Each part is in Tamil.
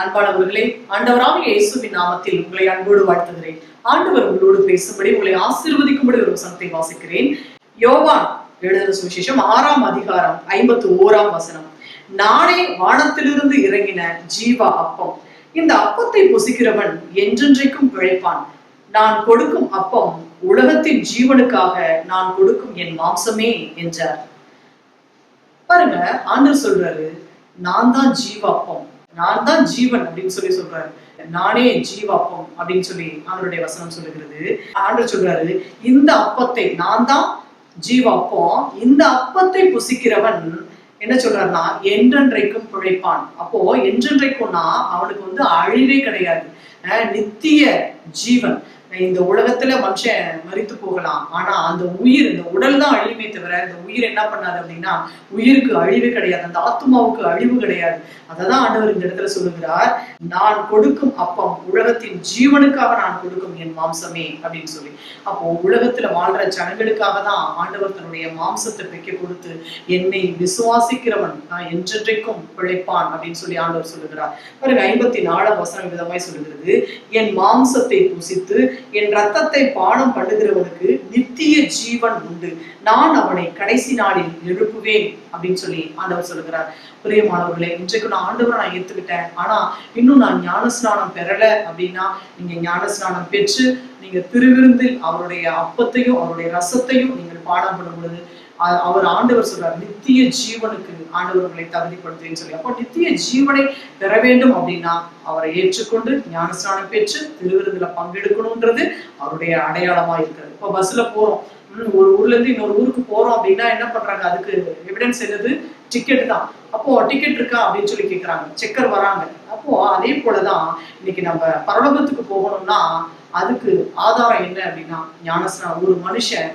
அன்பானவர்களே ஆண்டவராக இயேசுவின் நாமத்தில் உங்களை அன்போடு வாழ்த்துகிறேன். ஆண்டவர் உங்களோடு பேசும்படி உங்களை ஆசீர்வதிக்கும்படி ஒரு வசனத்தை வாசிக்கிறேன். யோவான் எழுதின சுவிசேஷம் ஆறாம் அதிகாரம் ஐம்பத்தி ஓராம் வசனம். நானே வானத்திலிருந்து இறங்கின ஜீவா அப்பம். இந்த அப்பத்தை புசிக்கிறவன் என்றென்றைக்கும் பிழைப்பான். நான் கொடுக்கும் அப்பம் உலகத்தின் ஜீவனுக்காக நான் கொடுக்கும் என் மாம்சமே என்றார். பாருங்க ஆண்டு சொல்றாரு நான் தான் ஜீவாப்பம் நான் தான் ஜீவன் அப்படின்னு சொல்லி சொல்றாரு. நானே ஜீவாப்பம் அப்படின்னு சொல்லி ஆண்டருடைய வசனம் சொல்லுகிறது. ஆண்டவர் சொல்றாரு இந்த அப்பத்தை நான் தான் ஜீவாப்பம் இந்த அப்பத்தை புசிக்கிறவன் என்ன சொல்றாருன்னா என்றென்றைக்கும் பிழைப்பான். அப்போ என்றென்றைக்கும்னா அவனுக்கு வந்து அழிவே கிடையாது. நித்திய ஜீவன். இந்த உலகத்துல மனுஷன் மறித்து போகலாம். ஆனா அந்த உயிர் இந்த உடல் தான் அழியுமே தவிர இந்த உயிர் என்ன பண்ணாது அப்படின்னா உயிருக்கு அழிவு கிடையாது. அந்த ஆத்மாவுக்கு அழிவு கிடையாது. அததான் ஆண்டவர் இந்த இடத்துல சொல்லுகிறார். நான் கொடுக்கும் அப்பம் உலகத்தின் ஜீவனுக்காக நான் கொடுக்கும் என் மாம்சமே அப்படின்னு சொல்லி. அப்போ உலகத்துல வாழ்ற ஜனங்களுக்காக தான் ஆண்டவர் தன்னுடைய மாம்சத்தை பெக்க கொடுத்து என்னை விசுவாசிக்கிறவன் நான் என்றென்றைக்கும் பிழைப்பான் அப்படின்னு சொல்லி ஆண்டவர் சொல்லுகிறார். பாருங்க ஐம்பத்தி நாலாம் வசனம் விதமாய் சொல்லுகிறது என் மாம்சத்தை புசித்து என் ரத்தத்தை பானம் பண்ணுகிறவனுக்கு நித்திய ஜீவன் உண்டு. நான் அவனை கடைசி நாளில் எழுப்புவேன் அப்படின்னு சொல்லி ஆண்டவர் சொல்லுகிறார். பிரியமானவர்களே இன்றைக்கு நான் ஆண்டவரை நான் ஏத்துக்கிட்டேன். ஆனா இன்னும் நான் ஞானஸ்நானம் பெறல அப்படின்னா நீங்க ஞானஸ்நானம் பெற்று நீங்க திருவிருந்தில் அவருடைய அப்பத்தையும் அவருடைய ரசத்தையும் நீங்கள் பாடம் பண்ணும் பொழுது அவர் ஆண்டவர் சொல்றார் நித்திய ஜீவனுக்கு ஆண்டவர் உங்களை தகுதிப்படுத்துவேன்னு சொல்லி. அப்போ நித்திய ஜீவனை பெற வேண்டும் அப்படின்னா அவரை ஏற்றுக்கொண்டு ஞானஸ்நானம் பெற்று திருவிருந்துல பங்கெடுக்கணும்ன்றது அவருடைய அடையாளமா இருக்கிறது. இப்போ பஸ்ல போறோம். ம், ஒரு ஊர்ல இருந்து இன்னொரு ஊருக்கு போறோம் அப்படின்னா என்ன பண்றாங்க? அதுக்கு எவிடன்ஸ் என்னது? டிக்கெட் தான். அப்போ டிக்கெட் இருக்கா? அப்படின்னு சொல்லி கேக்குறாங்க. செக்கர் வராங்க. அப்போ அதே போலதான் இன்னைக்கு நம்ம பரலோகத்துக்கு போகணும்னா அதுக்கு ஆதாரம் என்ன அப்படின்னா ஞானஸ்நானம். ஒரு மனுஷன்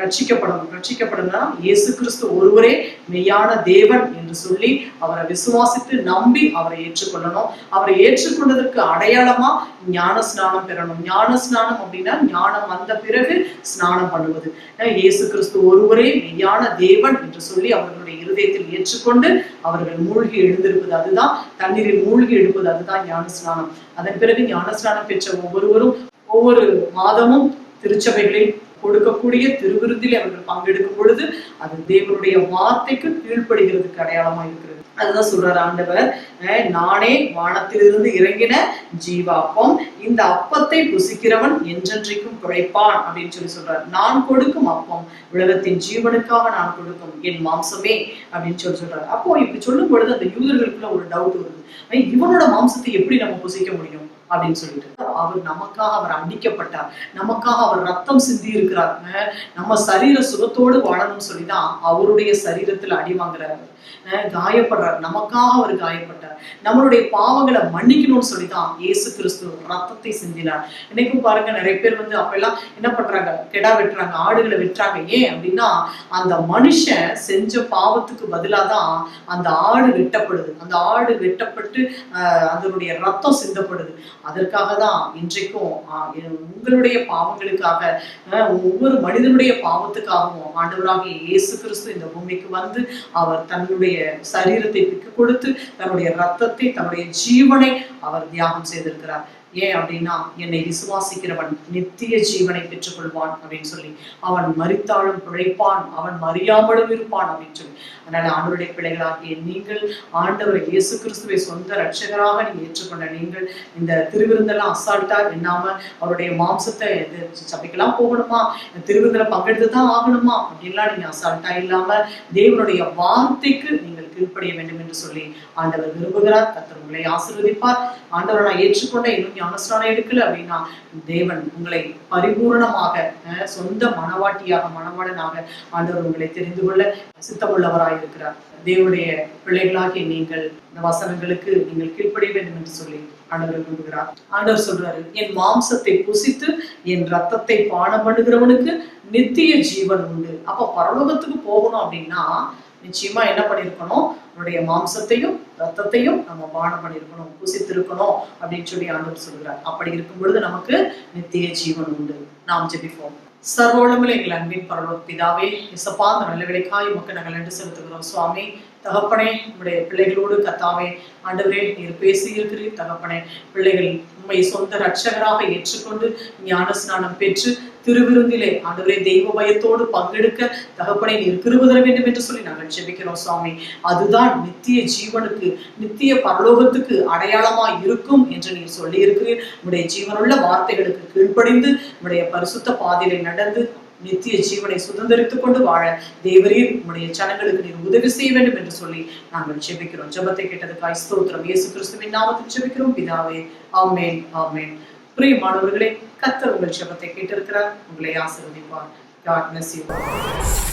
ரட்சிக்கப்படணும். ரட்சிக்கப்படணும்னா இயேசு கிறிஸ்து ஒருவரே மெய்யான தேவன் என்று சொல்லி அவரை விசுவாசித்து நம்பி அவரை ஏற்றுக்கொள்ளணும். அவரை ஏற்றுக்கொண்டதற்கு அடையாளமா ஞான ஸ்நானம் பெறணும். ஞான ஸ்நானம் அப்படின்னா ஞானம் வந்த பிறகு ஸ்நானம் பண்ணுவது. இயேசு கிறிஸ்து ஒருவரே மெய்யான தேவன் என்று சொல்லி அவர்களுடைய இருதயத்தில் ஏற்றுக்கொண்டு அவர்கள் மூழ்கி எழுந்திருப்பது அதுதான். தண்ணீரில் மூழ்கி எடுப்பது அதுதான் ஞான ஸ்நானம் அதன் பிறகு ஞான ஸ்நானம் பெற்ற ஒவ்வொருவரும் ஒவ்வொரு மாதமும் திருச்சபைகளில் கொடுக்கக்கூடிய திருவிருந்தில் அவர்கள் பங்கெடுக்கும் பொழுது அது தேவனுடைய வார்த்தைக்கு கீழ்ப்படுகிறதுக்கு அடையாளமா இருக்கிறது. அதுதான் சொல்றாரு ஆண்டவர். அஹ் நானே வானத்திலிருந்து இறங்கின ஜீவாப்பம் இந்த அப்பத்தை புசிக்கிறவன் என்றென்றைக்கும் பிழைப்பான் அப்படின்னு சொல்லி சொல்றாரு. நான் கொடுக்கும் அப்பம் உலகத்தின் ஜீவனுக்காக நான் கொடுக்கும் என் மாம்சமே அப்படின்னு சொல்லி சொல்றாரு. அப்போ இப்படி சொல்லும் பொழுது அந்த யூதர்களுக்குள்ள ஒரு டவுட் வருது. இவனோட மாம்சத்தை எப்படி நம்ம புசிக்க முடியும் அப்படின்னு சொல்லிட்டு. அவர் நமக்காக அவர் அடிக்கப்பட்டார். நமக்காக அவர் ரத்தம் சிந்தி இருக்கிற கொடுக்குறாங்க நம்ம சரீர சுகத்தோடு வாழணும்னு சொல்லிதான் அவருடைய சரீரத்துல அடி வாங்குறாரு. காயப்படுறார். நமக்காக அவர் காயப்பட்டார். நம்மளுடைய பாவங்களை மன்னிக்கணும்னு சொல்லி தான் இயேசு கிறிஸ்து ரத்தத்தை சிந்தினார். இன்னைக்கும் பாருங்க நிறைய பேர் வந்து அப்பெல்லாம் என்ன பண்றாங்க? கெடா வெட்டுறாங்க ஆடுகளை வெட்டுறாங்க. ஏன் அப்படின்னா அந்த மனுஷன் செஞ்ச பாவத்துக்கு பதிலாக தான் அந்த ஆடு வெட்டப்படுது. அந்த ஆடு வெட்டப்பட்டு அதனுடைய ரத்தம் சிந்தப்படுது. அதற்காக தான் இன்றைக்கும் ஆஹ் உங்களுடைய பாவங்களுக்காக ஒவ்வொரு மனிதனுடைய பாவத்துக்காகவும் ஆண்டவராகிய இயேசு கிறிஸ்து இந்த பூமிக்கு வந்து அவர் தன்னுடைய சரீரத்தை பிக்கு கொடுத்து தன்னுடைய ரத்தத்தை தன்னுடைய ஜீவனை அவர் தியாகம் செய்திருக்கிறார். ஏன் அப்படின்னா என்னை விசுவாசிக்கிறவன் நித்திய ஜீவனை பெற்றுக்கொள்வான் அப்படின்னு சொல்லி அவன் மறித்தாலும் பிழைப்பான் அவன் மறியாமலும் இருப்பான் அப்படின்னு சொல்லி. அதனால ஆண்டவருடைய பிள்ளைகளாகிய நீங்கள் ஆண்டவர் இயேசு கிறிஸ்துவை சொந்த ரட்சகராக நீங்க ஏற்றுக்கொண்ட நீங்கள் இந்த திருவிருந்தெல்லாம் அசால்ட்டா எண்ணாம அவருடைய மாம்சத்தை சபைக்கெல்லாம் போகணுமா? இந்த திருவிருந்தில பங்கெடுத்து தான் ஆகணுமா? அப்படின்லாம் நீங்க அசால்ட்டா இல்லாம தேவனுடைய வார்த்தைக்கு நீங்கள் கீழ்ப்படிய வேண்டும் என்று சொல்லி ஆண்டவர் விரும்புகிறார். கத்தர் உங்களை ஆசீர்வதிப்பார். ஆண்டவரை நான் ஏற்றுக்கொண்ட இன்னும் ஞானஸ்நானம் எடுக்கல அப்படின்னா தேவன் உங்களை பரிபூரணமாக சொந்த மனவாட்டியாக மணவாளனாக ஆண்டவர் உங்களை தெரிந்து கொள்ள சித்தமுள்ளவராய் இருக்கிறார் தேவனுடைய பிள்ளைகளாகிய நீங்கள் இந்த வசனங்களுக்கு நீங்கள் கீழ்ப்படிய வேண்டும் என்று சொல்லி ஆண்டவர் விரும்புகிறார் ஆண்டவர் சொல்றாரு என் மாம்சத்தை புசித்து என் ரத்தத்தை பானம் பண்ணுகிறவனுக்கு நித்திய ஜீவன் உண்டு. அப்ப பரலோகத்துக்கு போகணும் அப்படின்னா நிச்சயமா என்ன பண்ணிருக்கணும் நம்முடைய மாம்சத்தையும் ரத்தத்தையும் நம்ம பானம் பண்ணிருக்கணும் புசித்திருக்கணும் அப்படின்னு சொல்லி ஆண்டவர் சொல்கிறார் அப்படி இருக்கும் பொழுது நமக்கு நித்திய ஜீவன் உண்டு. நாம் ஜெபிப்போம். சர்வோளமில் எங்கள் அன்பின் பரலோக பிதாவே இசப்பா அந்த நல்ல விலைக்காய் மக்கள் நாங்கள் நன்றி செலுத்துகிறோம். சுவாமி தகப்பனே நம்முடைய பிள்ளைகளோடு கத்தாவே ஆண்டவரே நீர் பேசியிருக்கிறீர் தகப்பனே பிள்ளைகள் உண்மை சொந்த ரட்சகராக ஏற்றுக்கொண்டு ஞான ஸ்நானம் பெற்று திருவிருந்திலே ஆண்டவரே தெய்வ பயத்தோடு பங்கெடுக்க தகப்பனை நீர் கிருப தர வேண்டும் என்று சொல்லி நாங்கள் ஜெபிக்கிறோம் சுவாமி. அதுதான் நித்திய ஜீவனுக்கு நித்திய பரலோகத்துக்கு அடையாளமா இருக்கும் என்று நீர் சொல்லி இருக்கிறீர் உடைய ஜீவனுள்ள வார்த்தைகளுக்கு கீழ்ப்படிந்து உடைய பரிசுத்த பாதையிலே நடந்து நித்திய ஜீவனை சுதந்திரித்துக் கொண்டு வாழ தேவரீர் உடைய ஜனங்களுக்கு நீர் உதவி செய்ய வேண்டும் என்று சொல்லி நாங்கள் ஜெபிக்கிறோம். ஜெபத்தை கேட்டதுக்காய் ஸ்தோத்திரம். இயேசு கிறிஸ்துவின் நாமத்தில் ஜெபிக்கிறோம். பிதாவே ஆமேன் ஆமேன். பிரியமானவர்களே கத்தர் உங்கள் ஜெபத்தை கேட்டிருக்கிறார். உங்களை ஆசிர்வதிப்பார். God bless you.